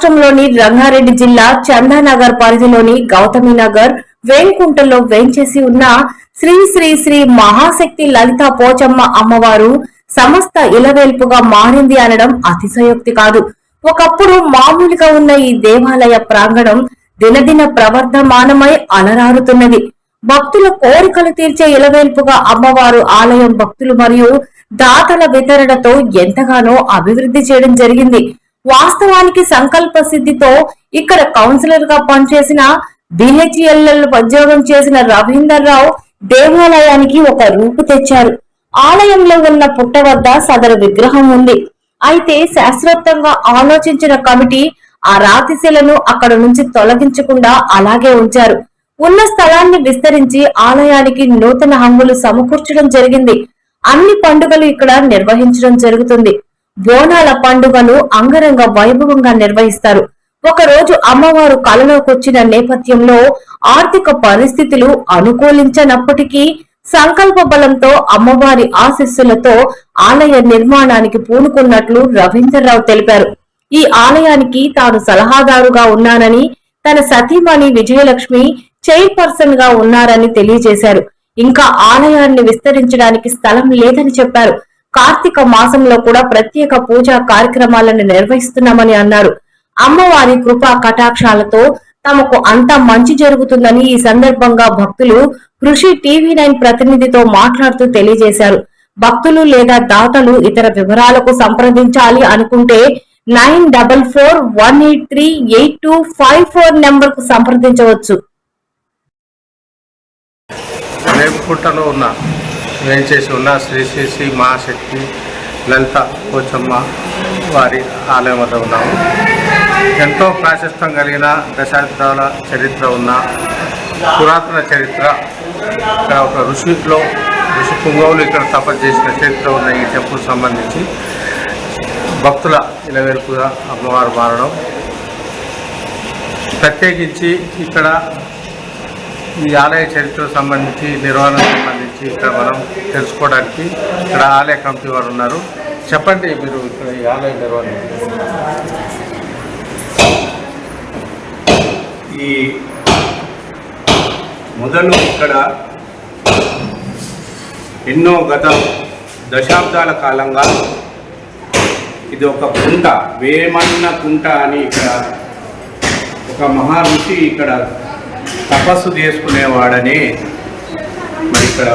రాష్ట్రంలోని రంగారెడ్డి జిల్లా చందానగర్ పరిధిలోని గౌతమి నగర్ వేంకుంటలో వేంచేసి ఉన్న శ్రీ శ్రీ శ్రీ మహాశక్తి లలిత పోచమ్మ అమ్మవారు సమస్త ఇలవేల్పుగా మారింది అనడం అతిశయోక్తి కాదు. ఒకప్పుడు మామూలుగా ఉన్న ఈ దేవాలయ ప్రాంగణం దినదిన ప్రవర్ధమానమై అలరారుతున్నది. భక్తుల కోరికలు తీర్చే ఇలవేల్పుగా అమ్మవారు ఆలయం భక్తులు మరియు దాతల వితరణతో ఎంతగానో అభివృద్ధి చేయడం జరిగింది. వాస్తవానికి సంకల్ప సిద్ధితో ఇక్కడ కౌన్సిలర్గా పనిచేసిన బిహెచ్ఎల్ఎల్ ఉద్యోగం చేసిన రవీందర్ రావు దేవాలయానికి ఒక రూపు తెచ్చారు. ఆలయంలో ఉన్న పుట్ట వద్ద సదరు విగ్రహం ఉంది. అయితే శాస్త్రోక్తంగా ఆలోచించిన కమిటీ ఆ రాతిశిలను అక్కడ నుంచి తొలగించకుండా అలాగే ఉంచారు. ఉన్న స్థలాన్ని విస్తరించి ఆలయానికి నూతన హంగులు సమకూర్చడం జరిగింది. అన్ని పండుగలు ఇక్కడ నిర్వహించడం జరుగుతుంది. బోనాల పండుగను అంగరంగ వైభవంగా నిర్వహిస్తారు. ఒకరోజు అమ్మవారు కలలోకొచ్చిన నేపథ్యంలో ఆర్థిక పరిస్థితులు అనుకూలించనప్పటికీ సంకల్ప బలంతో అమ్మవారి ఆశీస్సులతో ఆలయ నిర్మాణానికి పూనుకున్నట్లు రవీంద్రరావు తెలిపారు. ఈ ఆలయానికి తాను సలహాదారుగా ఉన్నానని తన సతీమణి విజయలక్ష్మి చైర్పర్సన్గా ఉన్నారని తెలియజేశారు. ఇంకా ఆలయాన్ని విస్తరించడానికి స్థలం లేదని చెప్పారు. కార్తీక మాసంలో కూడా ప్రత్యేక పూజా కార్యక్రమాలను నిర్వహిస్తున్నామని అన్నారు. అమ్మవారి కృపా కటాక్షాలతో తమకు అంతా మంచి జరుగుతుందని ఈ సందర్భంగా భక్తులు కృషి టీవీ నైన్ ప్రతినిధితో మాట్లాడుతూ తెలియజేశారు. భక్తులు లేదా దాతలు ఇతర వివరాలకు సంప్రదించాలి అనుకుంటే nine double four one eight three eight two five four నెంబర్కు సంప్రదించవచ్చు. రేపుకుంటలో ఉన్న వేంచేసి ఉన్న శ్రీ శ్రీ శ్రీ మహాశక్తి లలిత కోచమ్మ వారి ఆలయం వద్ద ఉన్నాము ఎంతో ప్రాశస్తం కలిగిన దశాబ్దాల చరిత్ర ఉన్న పురాతన చరిత్ర ఇక్కడ ఒక ఋషిలో ఋషి పుంగవులు ఇక్కడ తపస్సు చేసిన చరిత్ర ఉన్న ఈ టెంపుల్ సంబంధించి భక్తుల ఇలవెరుపుగా అమ్మవారు మారడం. ప్రత్యేకించి ఇక్కడ ఈ ఆలయ చరిత్ర సంబంధించి నిర్వహణకు సంబంధించి ఇక్కడ మనం తెలుసుకోవడానికి ఇక్కడ ఆలయ కమిటీ వారు ఉన్నారు. చెప్పండి మీరు ఇక్కడ ఈ ఆలయ నిర్వహణ. ఈ మొదలు ఇక్కడ ఎన్నో గత దశాబ్దాల కాలంగా ఇది ఒక కుంట వేమన్న కుంట అని ఇక్కడ ఒక మహా ఋషి ఇక్కడ తపస్సు చేసుకునేవాడని మరి ఇక్కడ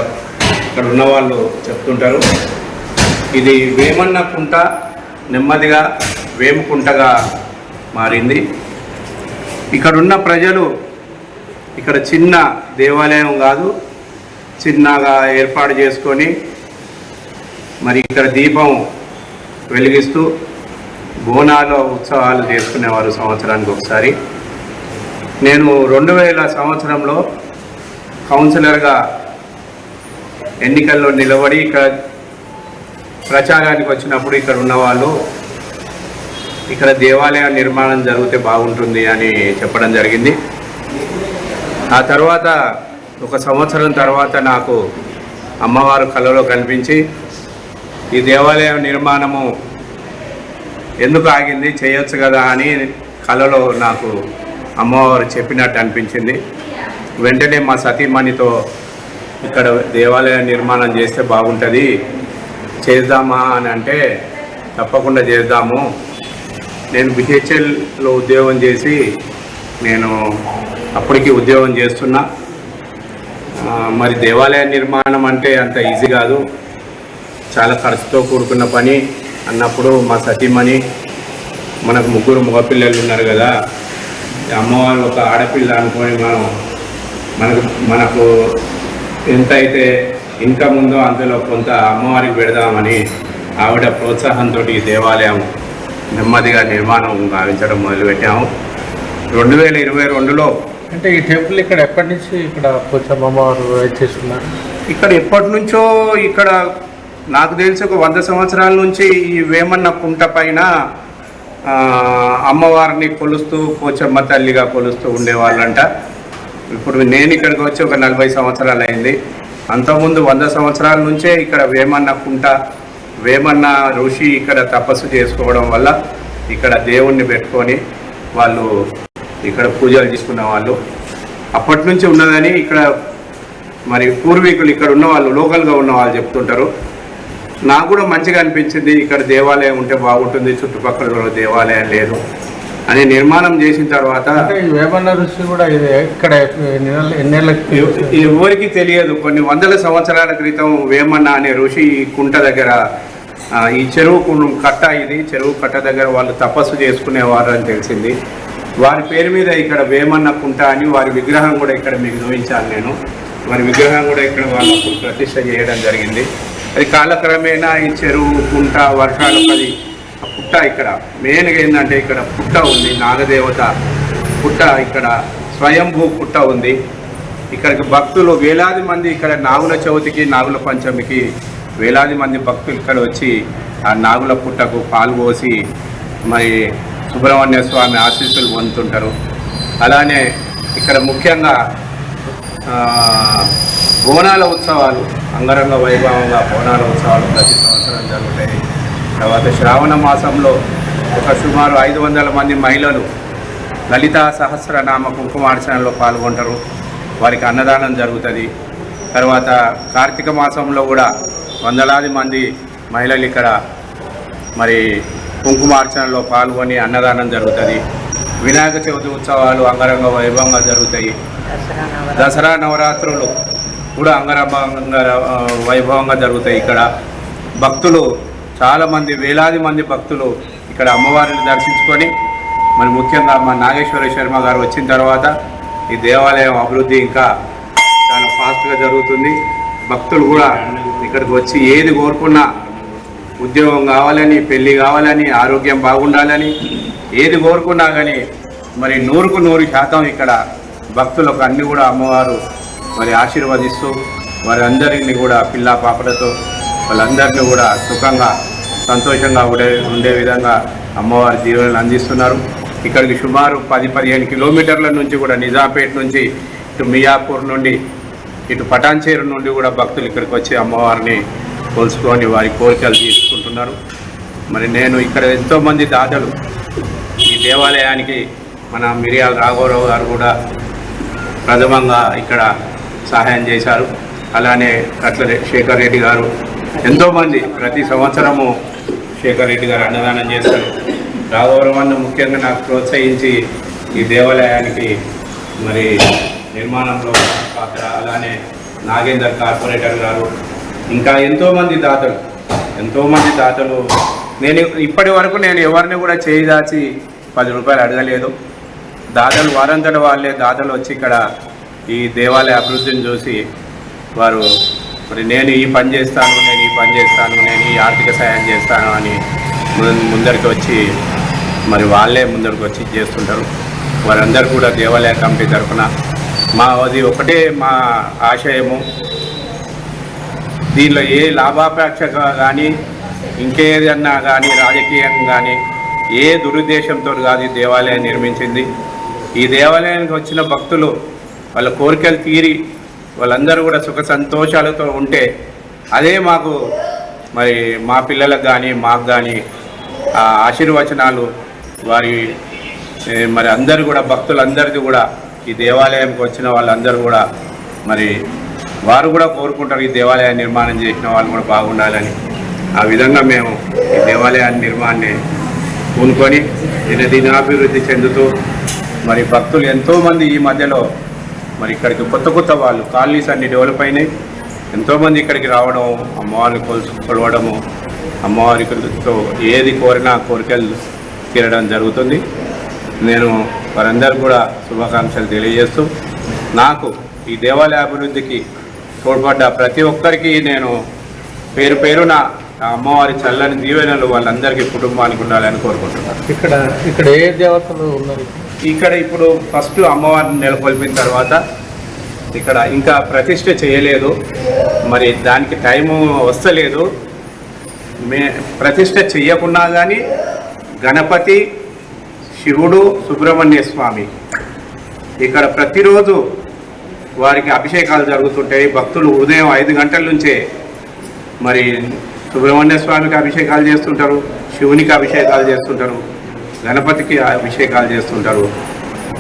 ఇక్కడ ఉన్నవాళ్ళు చెప్తుంటారు. ఇది వేమన్న కుంట నెమ్మదిగా వేముకుంటగా మారింది. ఇక్కడున్న ప్రజలు ఇక్కడ చిన్న దేవాలయం కాదు చిన్నగా ఏర్పాటు చేసుకొని మరి ఇక్కడ దీపం వెలిగిస్తూ బోనాలో ఉత్సవాలు చేసుకునేవారు సంవత్సరానికి ఒకసారి నేను రెండు వేల సంవత్సరంలో కౌన్సిలర్గా ఎన్నికల్లో నిలబడి ఇక్కడ ప్రచారానికి వచ్చినప్పుడు ఇక్కడ ఉన్నవాళ్ళు ఇక్కడ దేవాలయ నిర్మాణం జరిగితే బాగుంటుంది అని చెప్పడం జరిగింది. ఆ తర్వాత ఒక సంవత్సరం తర్వాత నాకు అమ్మవారు కళలో కనిపించి ఈ దేవాలయం నిర్మాణము ఎందుకు ఆగింది చేయొచ్చు కదా అని కళలో నాకు అమ్మవారు చెప్పినట్టు అనిపించింది. వెంటనే మా సతీమణితో ఇక్కడ దేవాలయ నిర్మాణం చేస్తే బాగుంటుంది. చేద్దామా అని అంటే తప్పకుండా చేద్దాము. నేను బిహెచ్ఎల్లో ఉద్యోగం చేసి నేను అప్పటికి ఉద్యోగం చేస్తున్నా. మరి దేవాలయ నిర్మాణం అంటే అంత ఈజీ కాదు. చాలా ఖర్చుతో కూడుకున్న పని. అన్నప్పుడు మా సతీమణి మనకు ముగ్గురు మగపిల్లలు ఉన్నారు కదా అమ్మవారు ఒక ఆడపిల్ల అనుకొని మనం మనకు మనకు ఎంత అయితే ఇన్కమ్ ఉందో అందులో కొంత అమ్మవారికి పెడదామని ఆవిడ ప్రోత్సాహంతో ఈ దేవాలయం నెమ్మదిగా నిర్మాణం గావించడం మొదలుపెట్టాము. రెండు వేల ఇరవై రెండులో అంటే ఈ టెంపుల్ ఇక్కడ ఎప్పటి నుంచి ఇక్కడ పోచమ్మ అమ్మవారు చేస్తున్నారు? ఇక్కడ ఎప్పటి నుంచో ఇక్కడ నాకు తెలిసి ఒక వంద సంవత్సరాల నుంచి ఈ వేమన్న కుంట పైన అమ్మవారిని కొలుస్తూ పోచమ్మ తల్లిగా కొలుస్తూ ఉండేవాళ్ళంట. ఇప్పుడు నేను ఇక్కడికి వచ్చి ఒక నలభై సంవత్సరాలు అయింది. అంతకుముందు వంద సంవత్సరాల నుంచే ఇక్కడ వేమన్న కుంట వేమన్న ఋషి ఇక్కడ తపస్సు చేసుకోవడం వల్ల ఇక్కడ దేవుణ్ణి పెట్టుకొని వాళ్ళు ఇక్కడ పూజలు తీసుకున్న వాళ్ళు. అప్పటి నుంచి ఉన్నదని ఇక్కడ మరి పూర్వీకులు ఇక్కడ ఉన్న వాళ్ళు లోకల్గా ఉన్న వాళ్ళు చెప్తుంటారు. నాకు కూడా మంచిగా అనిపించింది ఇక్కడ దేవాలయం ఉంటే బాగుంటుంది చుట్టుపక్కల దేవాలయం లేదు అని నిర్మాణం చేసిన తర్వాత వేమన్న ఋషి కూడా ఇది ఇక్కడ ఎవరికి తెలియదు కొన్ని వందల సంవత్సరాల క్రితం వేమన్న అనే ఋషి ఈ కుంట దగ్గర ఈ చెరువు కట్ట ఇది చెరువు కట్ట దగ్గర వాళ్ళు తపస్సు చేసుకునేవారు అని తెలిసింది. వారి పేరు మీద ఇక్కడ వేమన్న కుంట అని వారి విగ్రహం కూడా ఇక్కడ మీకు చూపించాను నేను. వారి విగ్రహం కూడా ఇక్కడ వాళ్ళకు ప్రతిష్ట చేయడం జరిగింది. అది కాలక్రమేణా ఈ చెరువు కుంట వర్షాలు పడి ఆ పుట్ట ఇక్కడ. మెయిన్గా ఏంటంటే ఇక్కడ పుట్ట ఉంది నాగదేవత పుట్ట ఇక్కడ స్వయంభూ పుట్ట ఉంది. ఇక్కడికి భక్తులు వేలాది మంది ఇక్కడ నాగుల చవితికి నాగుల పంచమికి వేలాది మంది భక్తులు ఇక్కడ వచ్చి ఆ నాగుల పుట్టకు పాలు పోసి మరి సుబ్రహ్మణ్య స్వామి ఆశీస్సులు పొందుతుంటారు. అలానే ఇక్కడ ముఖ్యంగా బోనాల ఉత్సవాలు అంగరంగ వైభవంగా బోనాల ఉత్సవాలు ప్రతి సంవత్సరం జరుగుతాయి. తర్వాత శ్రావణ మాసంలో ఒక సుమారు ఐదు వందల మంది మహిళలు లలిత సహస్రనామ కుంకుమార్చనలో పాల్గొంటారు. వారికి అన్నదానం జరుగుతుంది. తర్వాత కార్తీక మాసంలో కూడా వందలాది మంది మహిళలు ఇక్కడ మరి కుంకుమార్చనలో పాల్గొని అన్నదానం జరుగుతుంది. వినాయక చవితి ఉత్సవాలు అంగరంగ వైభవంగా జరుగుతాయి. దసరా నవరాత్రులు కూడా అంగరంగంగా వైభవంగా జరుగుతాయి ఇక్కడ. భక్తులు చాలామంది వేలాది మంది భక్తులు ఇక్కడ అమ్మవారిని దర్శించుకొని మరి ముఖ్యంగా మా నాగేశ్వర శర్మ గారు వచ్చిన తర్వాత ఈ దేవాలయం అభివృద్ధి ఇంకా చాలా ఫాస్ట్గా జరుగుతుంది. భక్తులు కూడా ఇక్కడికి వచ్చి ఏది కోరుకున్నా ఉద్యోగం కావాలని పెళ్ళి కావాలని ఆరోగ్యం బాగుండాలని ఏది కోరుకున్నా కానీ మరి నూరుకు నూరు శాతం ఇక్కడ భక్తులకు అన్ని కూడా అమ్మవారు మరి ఆశీర్వదిస్తూ వారి అందరినీ కూడా పిల్ల పాపలతో వాళ్ళందరినీ కూడా సుఖంగా సంతోషంగా ఉండే ఉండే విధంగా అమ్మవారి దీవెనలు అందిస్తున్నారు. ఇక్కడికి సుమారు పది పదిహేను కిలోమీటర్ల నుంచి కూడా నిజాంపేట నుంచి ఇటు మియాపూర్ నుండి ఇటు పటాన్చేరు నుండి కూడా భక్తులు ఇక్కడికి వచ్చి అమ్మవారిని కొలుసుకొని వారి కోరికలు తీసుకుంటున్నారు. మరి నేను ఇక్కడ ఎంతోమంది దాతలు ఈ దేవాలయానికి మన మిరియాల రాఘవరావు గారు కూడా ప్రథమంగా ఇక్కడ సహాయం చేశారు. అలానే కట్ల శేఖర్ రెడ్డి గారు ఎంతోమంది ప్రతి సంవత్సరము శేఖర్ రెడ్డి గారు అన్నదానం చేశారు రాఘవరావు ముఖ్యంగా నాకు ప్రోత్సహించి ఈ దేవాలయానికి మరి నిర్మాణంలో పాత్ర అలానే నాగేందర్ కార్పొరేటర్ గారు ఇంకా ఎంతోమంది దాతలు ఎంతోమంది దాతలు. నేను ఇప్పటి వరకు నేను ఎవరిని కూడా చేయి దాచి పది రూపాయలు అడగలేదు. దాతలు వారంతట వాళ్ళే దాతలు వచ్చి ఇక్కడ ఈ దేవాలయ అభివృద్ధిని చూసి వారు మరి నేను ఈ పని చేస్తాను నేను ఈ పని చేస్తాను నేను ఈ ఆర్థిక సాయం చేస్తాను అని ముందరికి వచ్చి మరి వాళ్ళే ముందరికి వచ్చి చేస్తుంటారు. వారందరూ కూడా దేవాలయ కమిటీ తరఫున మా అది ఒకటే మా ఆశయము. దీనిలో ఏ లాభాపేక్ష కానీ ఇంకేదన్నా కానీ రాజకీయం కానీ ఏ దురుద్దేశంతో కాదు ఈ దేవాలయం నిర్మించింది. ఈ దేవాలయానికి వచ్చిన భక్తులు వాళ్ళ కోరికలు తీరి వాళ్ళందరూ కూడా సుఖ సంతోషాలతో ఉంటే అదే మాకు మరి మా పిల్లలకు కానీ మాకు కానీ ఆ ఆశీర్వచనాలు వారి మరి అందరూ కూడా భక్తులందరిది కూడా ఈ దేవాలయంకి వచ్చిన వాళ్ళందరూ కూడా మరి వారు కూడా కోరుకుంటారు ఈ దేవాలయాన్ని నిర్మాణం చేసిన వాళ్ళు కూడా బాగుండాలని. ఆ విధంగా మేము ఈ దేవాలయాన్ని నిర్మాణాన్ని పూనుకొని దీని దినాభివృద్ధి చెందుతూ మరి భక్తులు ఎంతోమంది ఈ మధ్యలో మరి ఇక్కడికి కొత్త కొత్త వాళ్ళు కాలనీస్ అన్ని డెవలప్ అయినాయి. ఎంతోమంది ఇక్కడికి రావడం అమ్మవారిని కొలుసు కొలవడము అమ్మవారితో ఏది కోరినా కోరికలు తీరడం జరుగుతుంది. నేను వారందరూ కూడా శుభాకాంక్షలు తెలియజేస్తూ నాకు ఈ దేవాలయ అభివృద్ధికి తోడ్పడ్డ. ప్రతి ఒక్కరికి నేను పేరు పేరున అమ్మవారి చల్లని దీవెనలు వాళ్ళందరికీ కుటుంబానికి ఉండాలని కోరుకుంటున్నాను. ఇక్కడ ఇక్కడ ఏ దేవతలు ఉన్నారు? ఇక్కడ ఇప్పుడు ఫస్ట్ అమ్మవారిని నెలకొల్పిన తర్వాత ఇక్కడ ఇంకా ప్రతిష్ట చేయలేదు. మరి దానికి టైము వస్తలేదు. మే ప్రతిష్ట చెయ్యకున్నా కానీ గణపతి శివుడు సుబ్రహ్మణ్య స్వామి. ఇక్కడ ప్రతిరోజు వారికి అభిషేకాలు జరుగుతుంటాయి. భక్తులు ఉదయం ఐదు గంటల నుంచే మరి సుబ్రహ్మణ్య స్వామికి అభిషేకాలు చేస్తుంటారు. శివునికి అభిషేకాలు చేస్తుంటారు. గణపతికి అభిషేకాలు చేస్తుంటారు.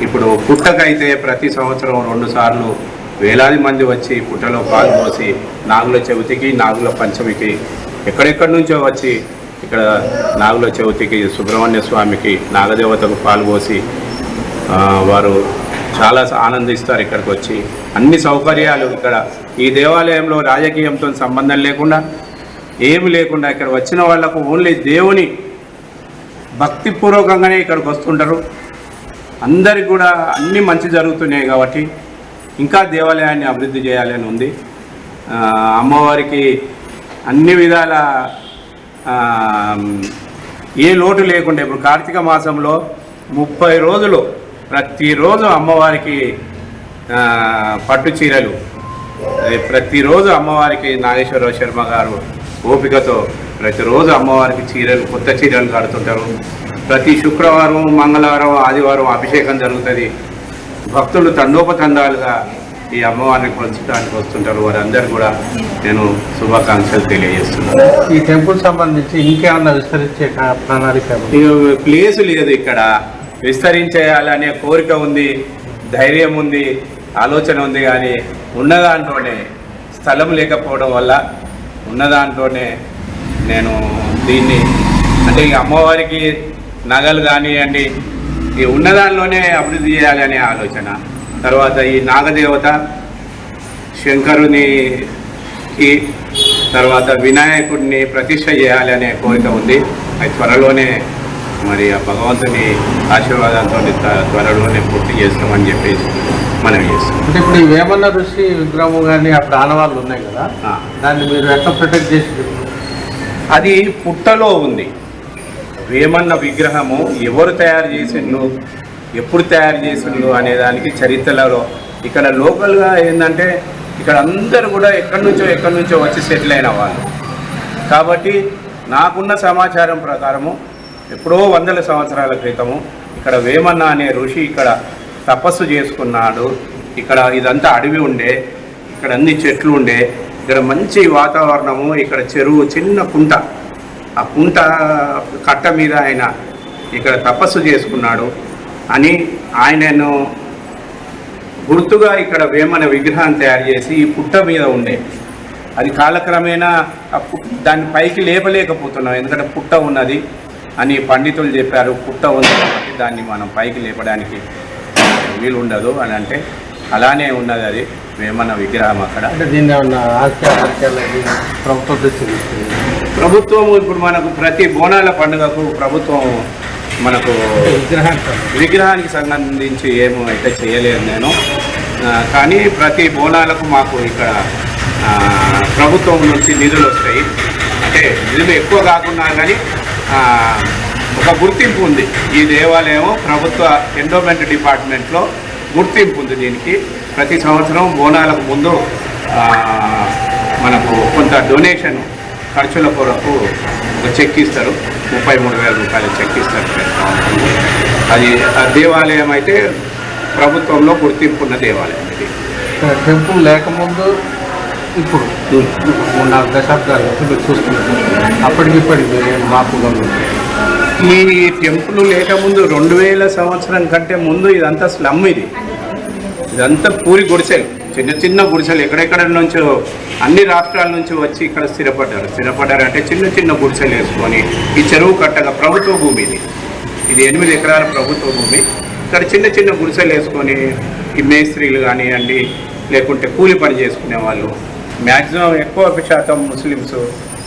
ఇప్పుడు పుట్టకైతే ప్రతి సంవత్సరం రెండు సార్లు వేలాది మంది వచ్చి పుట్టలో పాల్గొసి నాగుల చవితికి నాగుల పంచమికి ఎక్కడెక్కడి నుంచో వచ్చి ఇక్కడ నాగుల చవితికి సుబ్రహ్మణ్య స్వామికి నాగదేవతకు పాల్గొసి వారు చాలా ఆనందిస్తారు ఇక్కడికి వచ్చి. అన్ని సౌకర్యాలు ఇక్కడ. ఈ దేవాలయంలో రాజకీయంతో సంబంధం లేకుండా ఏమి లేకుండా ఇక్కడ వచ్చిన వాళ్ళకు ఓన్లీ దేవుని భక్తిపూర్వకంగానే ఇక్కడికి వస్తుంటారు. అందరికి కూడా అన్ని మంచి జరుగుతున్నాయి కాబట్టి ఇంకా దేవాలయాన్ని అభివృద్ధి చేయాలని ఉంది. అమ్మవారికి అన్ని విధాల ఏ లోటు లేకుండా ఇప్పుడు కార్తీక మాసంలో ముప్పై రోజులు ప్రతిరోజు అమ్మవారికి పట్టు చీరలు ప్రతిరోజు అమ్మవారికి నాగేశ్వరరావు శర్మ గారు ఓపికతో ప్రతిరోజు అమ్మవారికి చీరలు కొత్త చీరలు కడుతుంటారు. ప్రతి శుక్రవారం మంగళవారం ఆదివారం అభిషేకం జరుగుతుంది. భక్తులు తండోపతండాలుగా ఈ అమ్మవారిని కొలుచడానికి వస్తుంటారు. వారందరూ కూడా నేను శుభాకాంక్షలు తెలియజేస్తున్నాను. ఈ టెంపుల్ సంబంధించి ఇంకేమన్నా విస్తరించే ప్రణాళిక ప్లేస్ లేదు ఇక్కడ. విస్తరించేయాలనే కోరిక ఉంది ధైర్యం ఉంది ఆలోచన ఉంది కానీ ఉన్నదాంట్లోనే స్థలం లేకపోవడం వల్ల ఉన్నదాంట్లోనే నేను దీన్ని అంటే ఈ అమ్మవారికి నగలు కానివ్వండి ఈ ఉన్నదానిలోనే అభివృద్ధి చేయాలనే ఆలోచన. తర్వాత ఈ నాగదేవత శంకరునికి తర్వాత వినాయకుడిని ప్రతిష్ట చేయాలనే కోరిక ఉంది. అది త్వరలోనే మరి ఆ భగవంతుని ఆశీర్వాదంతో త్వరలోనే పూర్తి చేస్తామని చెప్పేసి మనం చేస్తాం. అంటే ఇప్పుడు ఈ వేమన్న ఋషి విగ్రహం కానీ అప్పుడు ఆనవాళ్ళు ఉన్నాయి కదా ఆ. దాన్ని మీరు ఎట్లా ప్రొటెక్ట్ చేసి అది పుట్టలో ఉంది. వేమన్న విగ్రహము ఎవరు తయారు చేసిండ్రు ఎప్పుడు తయారు చేసిండ్రు అనే దానికి చరిత్రలో ఇక్కడ లోకల్గా ఏంటంటే ఇక్కడ అందరూ కూడా ఎక్కడి నుంచో ఎక్కడి నుంచో వచ్చి సెటిల్ అయిన వాళ్ళు. కాబట్టి నాకున్న సమాచారం ప్రకారము ఎప్పుడో వందల సంవత్సరాల క్రితము ఇక్కడ వేమన్న అనే ఋషి ఇక్కడ తపస్సు చేసుకున్నాడు. ఇక్కడ ఇదంతా అడవి ఉండే ఇక్కడ అన్ని చెట్లు ఉండే ఇక్కడ మంచి వాతావరణము ఇక్కడ చెరువు చిన్న కుంట. ఆ కుంట కట్ట మీద ఆయన ఇక్కడ తపస్సు చేసుకున్నాడు అని ఆయనను గుర్తుగా ఇక్కడ వేమన విగ్రహాన్ని తయారు చేసి ఈ పుట్ట మీద ఉండే. అది కాలక్రమేణా ఆ పు- దాన్ని పైకి లేపలేకపోతున్నాం ఎందుకంటే పుట్ట ఉన్నది. అని పండితులు చెప్పారు పుట్ట ఉంది కాబట్టి దాన్ని మనం పైకి లేపడానికి వీలు ఉండదు అని అంటే అలానే ఉన్నది అది వేమన విగ్రహం అక్కడ? ప్రభుత్వం ఇప్పుడు మనకు ప్రతి బోనాల పండుగకు ప్రభుత్వం మనకు విగ్రహానికి విగ్రహానికి సంబంధించి ఏమో అయితే చేయలేదు నేను. కానీ ప్రతి బోనాలకు మాకు ఇక్కడ ప్రభుత్వం నుంచి నిధులు వస్తాయి. అంటే నిధులు ఎక్కువ కాకున్నా కానీ ఒక గుర్తింపు ఉంది. ఈ దేవాలయం ప్రభుత్వ ఎండోమెంట్ డిపార్ట్మెంట్లో గుర్తింపు ఉంది దీనికి. ప్రతి సంవత్సరం బోనాలకు ముందు మనకు కొంత డొనేషన్ ఖర్చుల కొరకు ఒక చెక్ ఇస్తారు. ముప్పై మూడు వేల రూపాయలు చెక్ ఇస్తారు. అది ఆ దేవాలయం అయితే ప్రభుత్వంలో గుర్తింపు ఉన్న దేవాలయం ఇది. టెంపుల్ లేకముందు ఇప్పుడు మూడు నాలుగు దశాబ్దాల నుంచి మీరు చూస్తున్నారు అప్పటికి ఇప్పటికి మీరు ఏం మార్పు గమనించారు ఈ టెంపుల్ లేకముందు రెండు వేల సంవత్సరం కంటే ముందు ఇదంతా స్లమ్ ఇది. ఇదంతా పూరి గుడిసెలు. చిన్న చిన్న గుడిసెలు ఎక్కడెక్కడ నుంచో అన్ని రాష్ట్రాల నుంచి వచ్చి ఇక్కడ స్థిరపడ్డారు. స్థిరపడ్డారు అంటే చిన్న చిన్న గుడిసెలు వేసుకొని ఈ చెరువు కట్టగా ప్రభుత్వ భూమి ఇది. ఇది ఎనిమిది ఎకరాల ప్రభుత్వ భూమి. ఇక్కడ చిన్న చిన్న గుడిసెలు వేసుకొని ఈ మేస్త్రీలు కానివ్వండి లేకుంటే కూలి పని చేసుకునే వాళ్ళు మ్యాక్సిమం ఎక్కువ శాతం ముస్లిమ్స్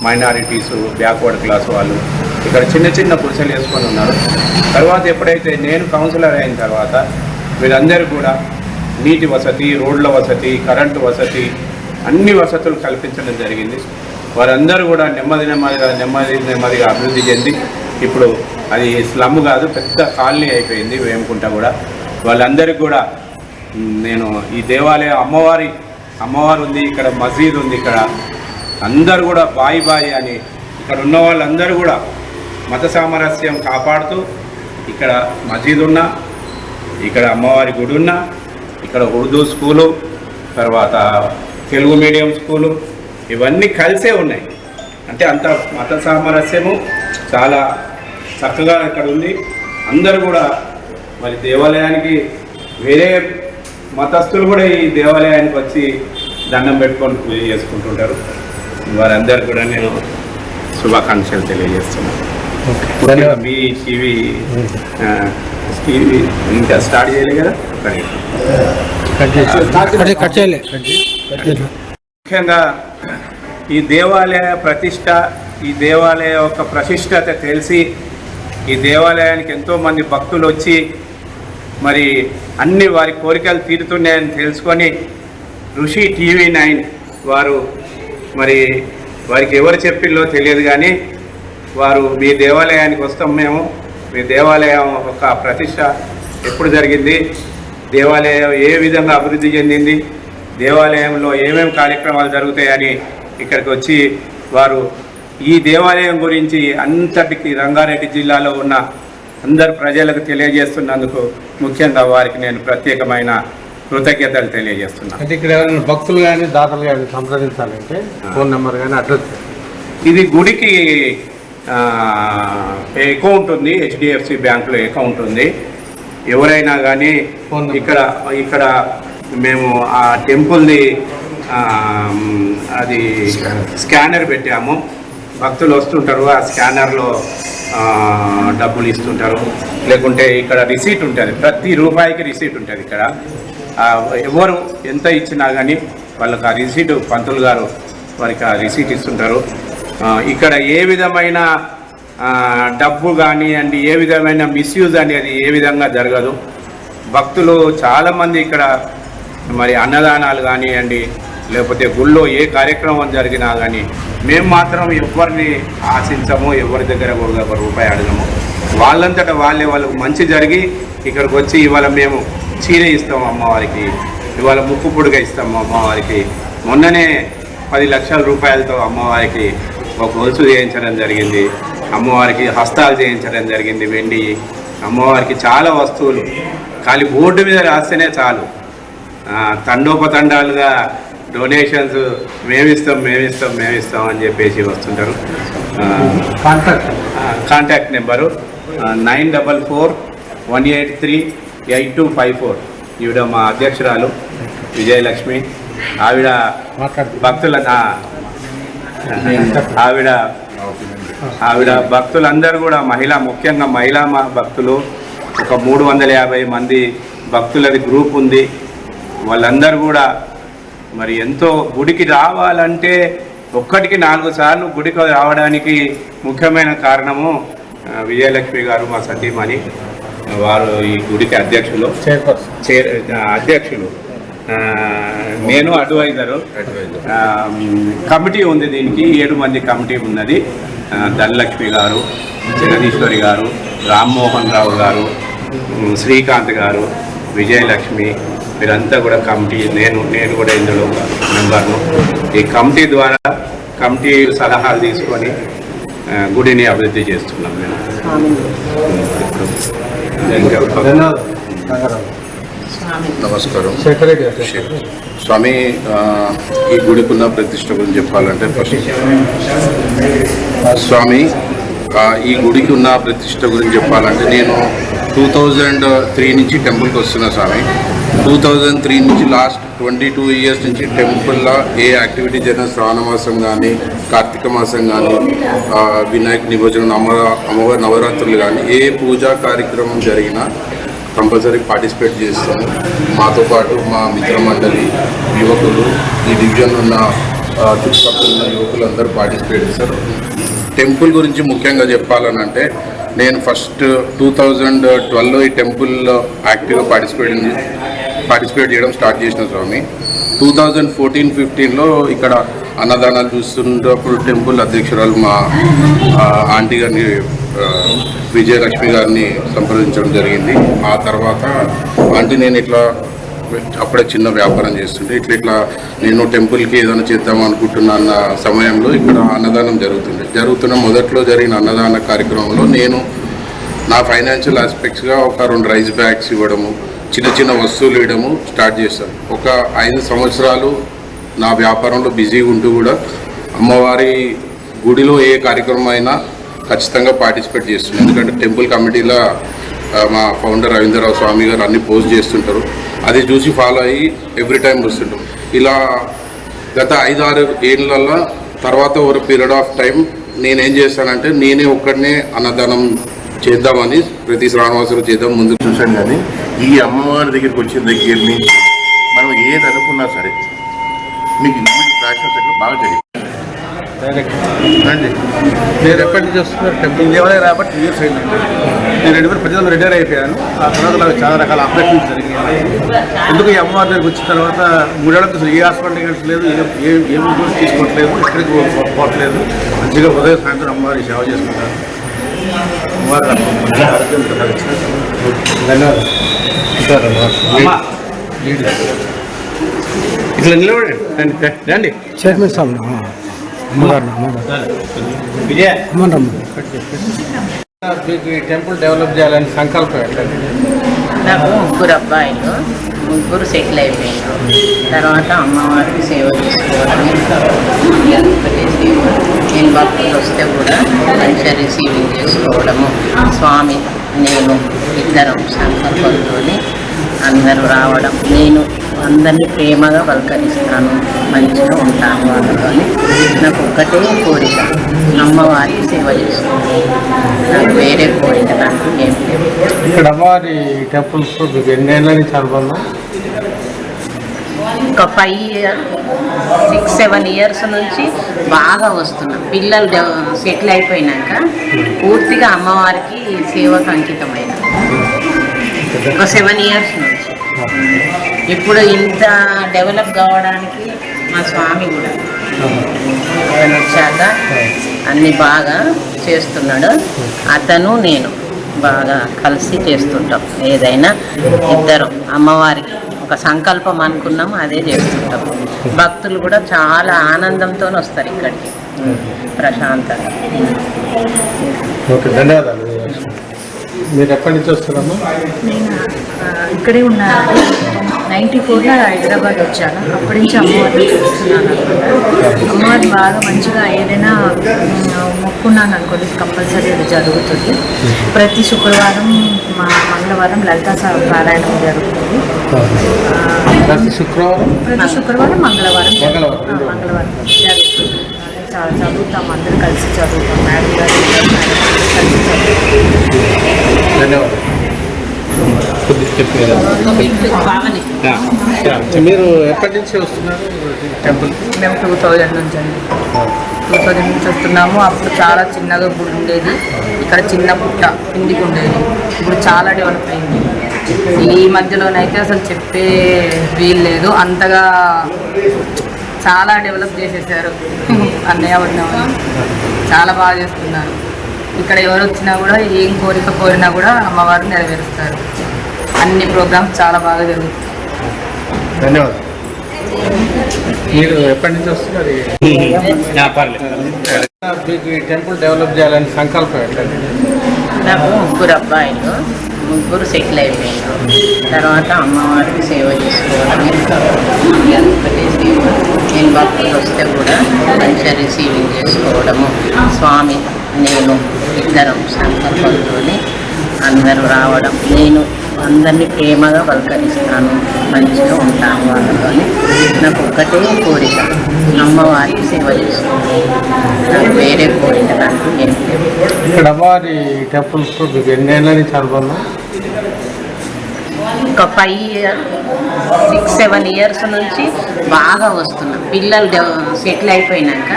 మైనారిటీస్ బ్యాక్వర్డ్ క్లాస్ వాళ్ళు ఇక్కడ చిన్న చిన్న గుడిసెలు వేసుకొని ఉన్నారు. తర్వాత ఎప్పుడైతే నేను కౌన్సిలర్ అయిన తర్వాత వీళ్ళందరూ కూడా నీటి వసతి రోడ్ల వసతి కరెంటు వసతి అన్ని వసతులు కల్పించడం జరిగింది. వారందరూ కూడా నెమ్మది నెమ్మదిగా నెమ్మది నెమ్మదిగా అభివృద్ధి చెంది ఇప్పుడు అది స్లమ్ కాదు పెద్ద కాలనీ అయిపోయింది వేమకుంట కూడా. వాళ్ళందరికీ కూడా నేను ఈ దేవాలయం అమ్మవారి అమ్మవారు ఉంది ఇక్కడ మసీద్ ఉంది ఇక్కడ అందరూ కూడా బాయి బాయి అని ఇక్కడ ఉన్న వాళ్ళందరూ కూడా మత సామరస్యం కాపాడుతూ ఇక్కడ మసీద్ ఉన్నా ఇక్కడ అమ్మవారి గుడి ఉన్నా ఇక్కడ ఉర్దూ స్కూలు తర్వాత తెలుగు మీడియం స్కూలు ఇవన్నీ కలిసే ఉన్నాయి. అంటే అంత మత సామరస్యము చాలా చక్కగా ఇక్కడ ఉంది. అందరూ కూడా మరి దేవాలయానికి వేరే మతస్థులు కూడా ఈ దేవాలయానికి వచ్చి దండం పెట్టుకొని పూజ చేసుకుంటుంటారు. వారందరూ కూడా నేను శుభాకాంక్షలు తెలియజేస్తున్నాను. మీ టీవీ టీవీ ఇంకా స్టార్ట్ చేయలేదు కదా? చేయలే. ముఖ్యంగా ఈ దేవాలయ ప్రతిష్ట ఈ దేవాలయ యొక్క ప్రతిష్టత తెలిసి ఈ దేవాలయానికి ఎంతోమంది భక్తులు వచ్చి మరి అన్ని వారి కోరికలు తీరుతున్నాయని తెలుసుకొని ఋషి టీవీ నైన్ వారు మరి వారికి ఎవరు చెప్పిల్లో తెలియదు కానీ వారు మీ దేవాలయానికి వస్తాం మేము. మీ దేవాలయం ఒక ప్రతిష్ట ఎప్పుడు జరిగింది? దేవాలయం ఏ విధంగా అభివృద్ధి చెందింది? దేవాలయంలో ఏమేమి కార్యక్రమాలు జరుగుతాయని ఇక్కడికి వచ్చి వారు ఈ దేవాలయం గురించి అంతటికి రంగారెడ్డి జిల్లాలో ఉన్న అందరు ప్రజలకు తెలియజేస్తున్నందుకు ముఖ్యంగా వారికి నేను ప్రత్యేకమైన కృతజ్ఞతలు తెలియజేస్తున్నాను. అంటే ఇక్కడ ఎవరైనా భక్తులు కానీ దాతలు కానీ సంప్రదించాలంటే ఫోన్ నెంబర్ కానీ అడ్రస్ ఇది గుడికి అకౌంట్ ఉంది హెచ్డిఎఫ్సి బ్యాంకులో అకౌంట్ ఉంది ఎవరైనా కానీ. ఇక్కడ ఇక్కడ మేము ఆ టెంపుల్ది ఆ, అది స్కానర్ పెట్టాము. భక్తులు వస్తుంటారు ఆ స్కానర్లో డబ్బులు ఇస్తుంటారు. లేకుంటే ఇక్కడ రిసీట్ ఉంటుంది ప్రతి రూపాయికి రిసీట్ ఉంటుంది ఇక్కడ. ఎవరు ఎంత ఇచ్చినా కానీ వాళ్ళకి ఆ రిసీట్ పంతులు గారు వారికి ఆ రిసీట్ ఇస్తుంటారు. ఇక్కడ ఏ విధమైన డబ్బు కానివ్వండి ఏ విధమైన మిస్యూజ్ అనేది ఏ విధంగా జరగదు. భక్తులు చాలామంది ఇక్కడ మరి అన్నదానాలు కానివ్వండి లేకపోతే గుళ్ళో ఏ కార్యక్రమం జరిగినా కానీ మేము మాత్రం ఎవరిని ఆశించము ఎవరి దగ్గర కూడా ఒక రూపాయి అడగము. వాళ్ళంతటా వాళ్ళే వాళ్ళకు మంచి జరిగి ఇక్కడికి వచ్చి ఇవాళ మేము చీర ఇస్తాం అమ్మవారికి ఇవాళ ముక్కు పుడుగ ఇస్తాం అమ్మవారికి. మొన్ననే పది లక్షల రూపాయలతో అమ్మవారికి ఒక గొలుసు చేయించడం జరిగింది. అమ్మవారికి హస్తాలు చేయించడం జరిగింది వెండి. అమ్మవారికి చాలా వస్తువులు. ఖాళీ బోర్డు మీద రాస్తేనే చాలు. తండోపతండాలుగా డొనేషన్స్ మేమిస్తాం మేమిస్తాం మేమిస్తాం అని చెప్పేసి వస్తుంటారు. Contact contact number nine double four one eight three eight two five four ఈవిడ మా అధ్యక్షురాలు విజయలక్ష్మి. ఆవిడ భక్తుల ఆవిడ ఆవిడ భక్తులందరూ కూడా మహిళ ముఖ్యంగా మహిళా భక్తులు. ఒక మూడు వందల యాభై మంది భక్తులది గ్రూప్ ఉంది. వాళ్ళందరూ కూడా మరి ఎంతో గుడికి రావాలంటే ఒక్కటికి నాలుగు సార్లు గుడికి రావడానికి ముఖ్యమైన కారణము విజయలక్ష్మి గారు మా సతీమణి వారు ఈ గుడికి అధ్యక్షులు. చైర్ అధ్యక్షులు. నేను అడ్వైజరు. కమిటీ ఉంది దీనికి ఏడు మంది కమిటీ ఉన్నది. ధనలక్ష్మి గారు జగదీశ్వరి గారు రామ్మోహన్ రావు గారు శ్రీకాంత్ గారు విజయలక్ష్మి మీరంతా కూడా కమిటీ నేను నేను కూడా ఇందులో మెంబర్ను. ఈ కమిటీ ద్వారా కమిటీ సలహాలు తీసుకొని గుడిని అభివృద్ధి చేస్తున్నాం మేము. నమస్కారం. స్వామి ఈ ఈ గుడికున్న ప్రతిష్ట గురించి చెప్పాలంటే ఫస్ట్ స్వామి ఈ గుడికి ఉన్న ప్రతిష్ట గురించి చెప్పాలంటే నేను టూ థౌజండ్ త్రీ నుంచి టెంపుల్కి వస్తున్నా స్వామి. టూ థౌజండ్ త్రీ నుంచి లాస్ట్ ట్వంటీ టూ ఇయర్స్ నుంచి టెంపుల్లో ఏ యాక్టివిటీ జరిగిన శ్రావణ మాసం కానీ కార్తీక మాసం కానీ వినాయక నిమజ్జనం అమ్మ అమ్మవారి నవరాత్రులు కానీ ఏ పూజా కార్యక్రమం జరిగినా కంపల్సరీ పార్టిసిపేట్ చేస్తాము. మాతో పాటు మా మిత్ర మండలి యువకులు ఈ డివిజన్ ఉన్న చుట్టుపక్కల ఉన్న యువకులందరూ పార్టిసిపేట్ చేస్తారు. టెంపుల్ గురించి ముఖ్యంగా చెప్పాలని అంటే నేను ఫస్ట్ టూ థౌజండ్ ట్వెల్వ్లో ఈ టెంపుల్లో యాక్టివ్గా పార్టిసిపేట్ పార్టిసిపేట్ చేయడం స్టార్ట్ చేసిన స్వామి. టూ థౌజండ్ ఫోర్టీన్ ఫిఫ్టీన్లో ఇక్కడ అన్నదానాలు చూస్తున్నప్పుడు టెంపుల్ అధ్యక్షురాలు మా ఆంటీ గారిని విజయలక్ష్మి గారిని సంప్రదించడం జరిగింది. ఆ తర్వాత ఆంటీ నేను ఇట్లా అప్పుడే చిన్న వ్యాపారం చేస్తుంటే ఇట్లా ఇట్లా నేను టెంపుల్కి ఏదైనా చేద్దాం అనుకుంటున్నా అన్న సమయంలో ఇక్కడ అన్నదానం జరుగుతుంది. జరుగుతున్న మొదట్లో జరిగిన అన్నదాన కార్యక్రమంలో నేను నా ఫైనాన్షియల్ ఆస్పెక్ట్స్గా ఒక రెండు రైస్ బ్యాగ్స్ ఇవ్వడము చిన్న చిన్న వస్తువులు వేయడము స్టార్ట్ చేశాను. ఒక ఐదు సంవత్సరాలు నా వ్యాపారంలో బిజీగా ఉంటూ కూడా అమ్మవారి గుడిలో ఏ కార్యక్రమం అయినా ఖచ్చితంగా పార్టిసిపేట్ చేస్తున్నాను ఎందుకంటే టెంపుల్ కమిటీలో మా ఫౌండర్ రవీంద్రరావు స్వామి గారు అన్ని పోస్ట్ చేస్తుంటారు. అది చూసి ఫాలో అయ్యి ఎవ్రీ టైం వస్తుంటాం. ఇలా గత ఐదు ఆరు ఏళ్ళల్లో తర్వాత ఒక పీరియడ్ ఆఫ్ టైం నేనేం చేశానంటే నేనే ఒక్కడనే అన్నదానం చేద్దామని ప్రతి శ్రావణవాసరం చేద్దాం ముందుకు చూసాం కానీ ఈ అమ్మవారి దగ్గరికి వచ్చిన దగ్గర నుంచి మనం ఏది అనుకున్నా సరే మీకు సెక్టర్ బాగా జరిగింది మీరు ఎప్పటి నుంచి వస్తున్నారు టెంపుల్ దేవాలయం రాబట్టి టూ ఇయర్స్ అయిందండి నేను రెండు వేల పద్దెనిమిదిలో రిటైర్ అయిపోయాను ఆ తర్వాత నాకు చాలా రకాల ఆపరేషన్స్ జరిగాయి ఎందుకు ఈ అమ్మవారి దగ్గరికి వచ్చిన తర్వాత మూడేళ్ళకి అసలు ఏ హాస్పిటల్ వెళ్ళట్లేదు ఏ ఏ తీసుకోవట్లేదు ఎక్కడికి పోవట్లేదు మంచిగా ఉదయం సాయంత్రం అమ్మవారి సేవ చేసుకుంటాను ఆరోగ్యం ఇట్లా నిలబడండి. రండి చైర్మన్ సార్ అమ్మగారు అమ్మగారు. విజయ. అమ్మరమ్మ మీకు ఈ టెంపుల్ డెవలప్ చేయాలని సంకల్పం నాకు ముగ్గురు అబ్బాయిలు ముగ్గురు సెటిల్ అయిపోయినారు తర్వాత అమ్మవారికి సేవ సేవ నేను భక్తులు వస్తే కూడా మంచిగా రిసీవింగ్ చేసుకోవడము. స్వామి నేను ఇద్దరం సంకల్పంతోని అందరూ రావడం. నేను అందరినీ ప్రేమగా పలకరిస్తాను. మంచిగా ఉంటాను వాళ్ళతో నాకు ఒక్కటే కోరిక. అమ్మవారికి సేవ చేసుకోవడం నాకు వేరే కోరిక నాకు ఏం ఇక్కడ అమ్మవారి టెంపుల్స్ మీకు ఎన్నేళ్ళ ఒక five year six seven years నుంచి బాగా వస్తున్నాం. పిల్లలు సెటిల్ అయిపోయినాక పూర్తిగా అమ్మవారికి సేవకు అంకితమైన ఒక సెవెన్ ఇయర్స్ నుంచి. ఇప్పుడు ఇంత డెవలప్ కావడానికి మా స్వామి కూడా అతను వచ్చాక అన్ని బాగా చేస్తున్నాడు. అతను నేను బాగా కలిసి చేస్తుంటాం. ఏదైనా ఇద్దరు అమ్మవారికి ఒక సంకల్పం అనుకున్నాం అదే చేస్తుంటాం భక్తులు కూడా చాలా ఆనందంతో వస్తారు ఇక్కడికి. ప్రశాంతంగా. ఓకే ధన్యవాదాలు. మీరు ఎప్పటి నుంచి వస్తున్నాము నేను ఆ, ఇక్కడే ఉన్నాను. నైంటీ ఫోర్లో హైదరాబాద్ వచ్చాను. అప్పటి నుంచి అమ్మవారిని చూస్తున్నాను అమ్మవారు బాగా మంచిగా ఏదైనా మొక్కున్నాను అనుకోండి కంపల్సరీ అది జరుగుతుంది. ప్రతి శుక్రవారం మా మంగళవారం లలితా పారాయణం జరుగుతుంది. ప్రతి శుక్రవారం? ప్రతి శుక్రవారం మంగళవారం మంగళవారం. జరుగుతుంది చాలా చదువుతాం అందరూ కలిసి చదువుతాం. మేడం గారు కలిసి చదువుతాం. ధన్యవాదాలు. మీరు ఎప్పటి నుంచి వస్తున్నారు? టెంపుల్. మేము టూ థౌజండ్ నుంచి అండి. టూ థౌజండ్ నుంచి వస్తున్నాము. అప్పుడు చాలా చిన్నగా గుడి ఉండేది. ఇక్కడ చిన్న పుట్ట కిందికి ఉండేది. ఇప్పుడు చాలా డెవలప్ అయింది. ఈ మధ్యలోనైతే అసలు చెప్పే వీలు లేదు. అంతగా చాలా డెవలప్ చేసేసారు. అన్నయ్య వదిన చాలా బాగా చేస్తున్నారు. ఇక్కడ ఎవరు వచ్చినా కూడా ఏం కోరిక కోరినా కూడా అమ్మవారు నెరవేరుస్తారు. అన్ని ప్రోగ్రామ్స్ చాలా బాగా జరుగుతాయి. ధన్యవాదాలు. మీరు ఎప్పటి నుంచి వస్తున్నారు మీకు ఈ టెంపుల్ డెవలప్ చేయాలని సంకల్పం ఏంటండి నాకు ముగ్గురు అబ్బాయిలు ముగ్గురు సెటిల్ అయిపోయినారు తర్వాత అమ్మవారికి సేవ చేసుకోవడమే నేను భక్తులు వస్తే కూడా మంచిగా రిసీవింగ్ చేసుకోవడము స్వామి నేను ఇద్దరం సంకల్పంతో అందరూ రావడం నేను అందరినీ ప్రేమగా పలకరిస్తాను మంచిగా ఉంటాను వాళ్ళతోని నాకు ఒక్కటే కోరిక. అమ్మవారికి సేవ చేసుకోవడం నాకు వేరే కోరిక నాకు నేను ఇక్కడ అమ్మవారి టెంపుల్స్ మీకు ఎన్నేళ్ళ నుంచి ఒక five year six seven years నుంచి బాగా వస్తున్నాం. పిల్లలు సెటిల్ అయిపోయినాక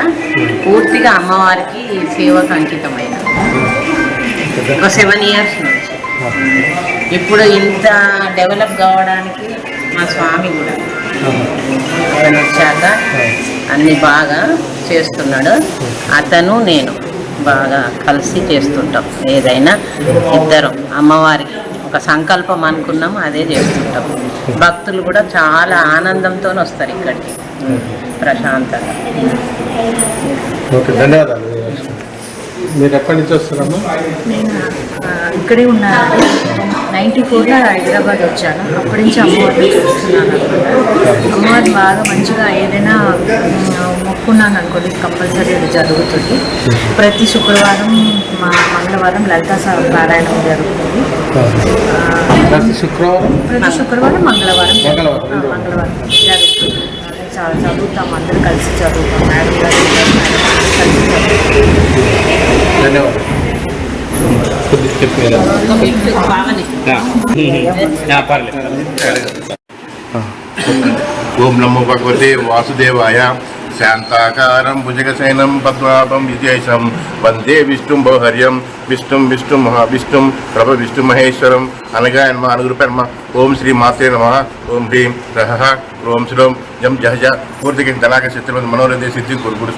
పూర్తిగా అమ్మవారికి సేవకు అంకితమైన. ఒక సెవెన్ ఇయర్స్ నుంచి. ఇప్పుడు ఇంత డెవలప్ కావడానికి మా స్వామి కూడా అతను వచ్చాక అన్ని బాగా చేస్తున్నాడు. అతను నేను బాగా కలిసి చేస్తుంటాం. ఏదైనా ఇద్దరం అమ్మవారికి ఒక సంకల్పం అనుకున్నాం అదే చేస్తుంటాం. భక్తులు కూడా చాలా ఆనందంతో వస్తారు ఇక్కడికి. ప్రశాంతంగా. ఓకే ధన్యవాదాలు. మీరు ఎప్పటి నుంచి వస్తున్నాము ఇక్కడే ఉన్నాను. నైంటీ ఫోర్లో హైదరాబాద్ వచ్చాను. అప్పటి నుంచి అమ్మవారిని చూస్తున్నాను అమ్మవారు బాగా మంచిగా ఏదైనా మొక్కున్నాను అనుకోండి కంపల్సరీ అది జరుగుతుంది. ప్రతి శుక్రవారం మా మంగళవారం లలితా పారాయణం జరుగుతుంది. ప్రతి శుక్రవారం? ప్రతి శుక్రవారం మంగళవారం. మంగళవారం, జరుగుతుంది. చాలా చదువుతాం అందరూ కలిసి చదువుతాం. మేడం గారు కలిసి చదువుతాం. ధన్యవాదాలు. ఓం నమో భగవతే వాసుదేవాయ. శాంతాకారం భుజగశయనం పద్మాపం విజేషం వందే విష్ణుం బౌహర్యం విష్ణుం విష్ణు మహా విష్ణుం ప్రభ విష్ణు మహేశ్వరం అనగా నమ అనుగురు పెర్మ ఓం శ్రీ మాత్రే నమ ఓం హ్రీం రహ ఓం శ్రోం జం జహజ పూర్తికి ధనాక చిత్రం మనోరంజ సిద్ధి గురు గురు